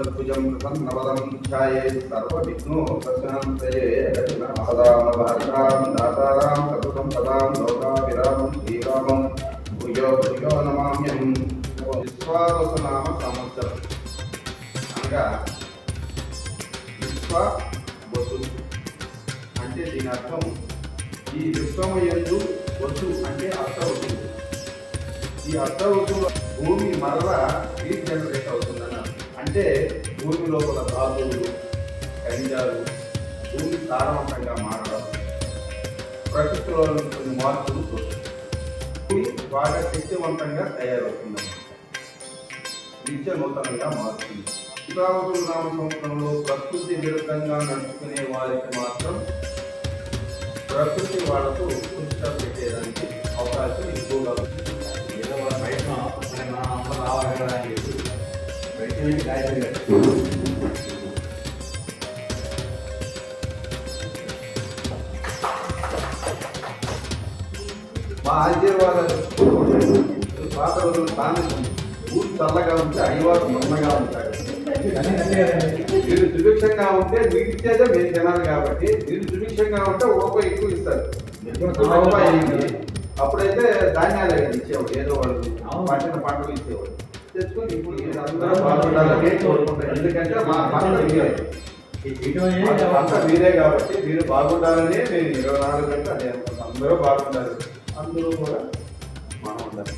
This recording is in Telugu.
చతుర్భుజం కృతం ప్రసన్నవదనం ఛాయే సర్వవిఘ్నోపశాంతయే రఘునాథామ భారతాం దాతారాం సతతం సదాం లోకాభిరామం శ్రీరామం భూయో భూయో నమామ్యం విశ్వావసనామ సంవత్సరం అనగా విశ్వ వసు అంటే దీని అర్థం ఈ విశ్వము ఎందు వసు అంటే అర్థవసు ఈ అర్థవసు భూమి మరల రీజనరేట్ అవుతుంది అంటే భూమి లోపల ధాతువులు ఖనిజాలు భూమి సారవంతంగా మారడం ప్రకృతిలో కొన్ని మార్పులు భూమి బాగా శక్తివంతంగా తయారవుతుంది విద్య నూతనంగా మారుతుంది. శ్రీరామకుడు నామ సంవత్సరంలో ప్రకృతి విరుద్ధంగా నడుచుకునే వారికి మాత్రం ప్రకృతి వాళ్ళకు పుష్ట పెట్టేదానికి అవకాశం ఎక్కువగా ఉంది. ఏదో బయట రావాలి మా ఆశీర్వాదాలు పాత రోజులు తాను ఊరు చల్లగా ఉంటే అయ్యవారు నన్నగా ఉంటాడు మీరు సుభిక్షంగా ఉంటే మీకు ఇచ్చేదే మీరు తినాలి కాబట్టి మీరు సుభిక్షంగా ఉంటే ఒక ఎక్కువ ఇస్తారు. అప్పుడైతే ధాన్యాలు ఇచ్చేవాడు ఏదో వాళ్ళు అవును. పండిన పంటలు ఇచ్చేవాడు తెచ్చుకొని ఇప్పుడు మీరు అందరూ బాగుండాలని కోరుకుంటారు ఎందుకంటే మా పంట మీరే మా పంట మీరే కాబట్టి మీరు బాగుండాలని నేను ఇరవై నాలుగు గంటలు అదే అందరూ బాగుండాలి అందరూ కూడా మనం ఉండాలి